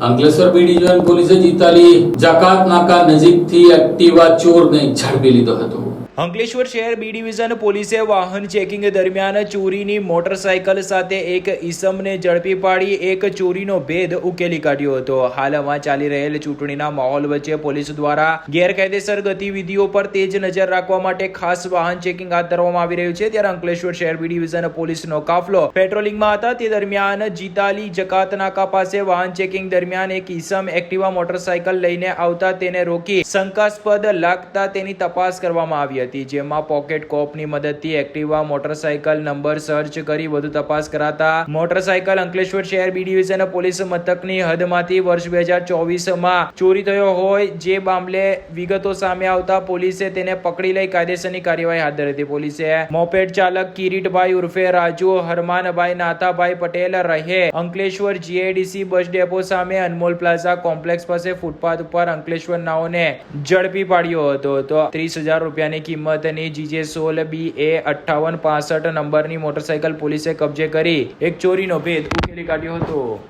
Ankleshwar B division પોલીસે જીતાલી જાકાત નાકા નજીકથી Activa ચોરને ઝડપી લીધો હતો. અંકલેશ્વર શહેર બી ડિવિઝન પોલીસે વાહન ચેકિંગ દરમિયાન ચોરીની મોટરસાયકલ સાથે એક ઈસમને ઝડપી પાડી એક ચોરીનો ભેદ ઉકેલી કાઢ્યો હતો. હાલમાં ચાલી રહેલ ચૂંટણીના માહોલ વચ્ચે પોલીસ દ્વારા ગેરકાયદેસર ગતિવિધિઓ પર તેજ નજર રાખવા માટે ખાસ વાહન ચેકિંગ હાથ ધરવામાં આવી રહ્યું છે. ત્યારે અંકલેશ્વર શહેર બી ડિવિઝન પોલીસનો કાફલો પેટ્રોલિંગમાં હતા. તે દરમિયાન જીતાલી જકાત નાકા પાસે વાહન ચેકિંગ દરમિયાન એક ઈસમ એક્ટિવા મોટરસાયકલ લઈને આવતા તેને રોકી શંકાસ્પદ લાગતા તેની તપાસ કરવામાં આવી હતી. જેમાં પોકેટ કોપની મદદથી એક્ટિવા મોટરસાયકલ નંબર સર્ચ કરી વધુ તપાસ કરાતા મોટરસાયકલ અંકલેશ્વર શહેર બી ડિવિઝન પોલીસ મથકની હદમાંથી વર્ષ બે હજાર ચોવીસમાં ચોરી થયો હોય જે મામલે વિગતો સામે આવતા પોલીસે તેને પકડી લઈ કાયદેસરની કાર્યવાહી હાથ ધરી હતી. પોલીસે મોપેડ ચાલક કિરીટભાઈ ઉર્ફે રાજુ, હરમાનભાઈ, નાથાભાઈ પટેલ રહે અંકલેશ્વર જીઆઈડીસી બસ ડેપો સામે અનમોલ પ્લાઝા કોમ્પ્લેક્સ પાસે ફૂટપાથ ઉપર અંકલેશ્વર નાઓને ઝડપી પાડ્યો હતો. તો ત્રીસ હજાર રૂપિયાની કિંમતની જીજે સોલ બી એ અઠ્ઠાવન પાસઠ નંબરની મોટરસાયકલ પોલીસે કબજે કરી એક ચોરીનો ભેદ ઉકેલી કાઢ્યો હતો.